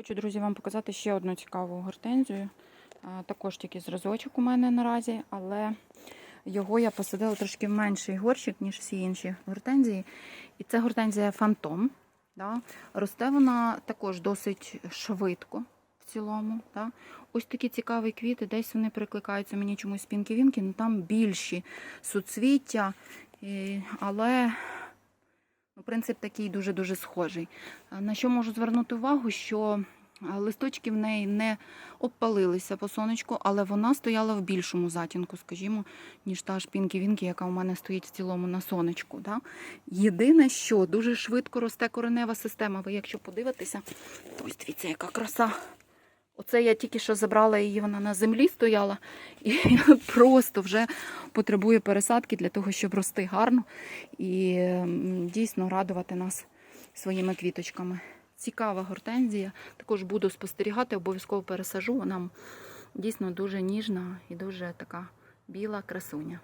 Хочу, друзі, вам показати ще одну цікаву гортензію. Також тільки зразочок у мене наразі, але його я посадила трошки в менший горщик, ніж всі інші гортензії. І це гортензія Фантом. Да? Росте вона також досить швидко в цілому. Да? Ось такі цікаві квіти, десь вони прикликаються мені чомусь пінки-вінки, ну там більші суцвіття, але принцип такий дуже-дуже схожий. На що можу звернути увагу, що листочки в неї не обпалилися по сонечку, але вона стояла в більшому затінку, скажімо, ніж та ж пінкі-вінкі, яка у мене стоїть в цілому на сонечку. Да? Єдине, що дуже швидко росте коренева система. Ви якщо подивитеся, ось дивіться, яка краса. Оце я тільки що забрала її, вона на землі стояла і просто вже потребує пересадки для того, щоб рости гарно і дійсно радувати нас своїми квіточками. Цікава гортензія. Також буду спостерігати, обов'язково пересажу. Вона дійсно дуже ніжна і дуже така біла красуня.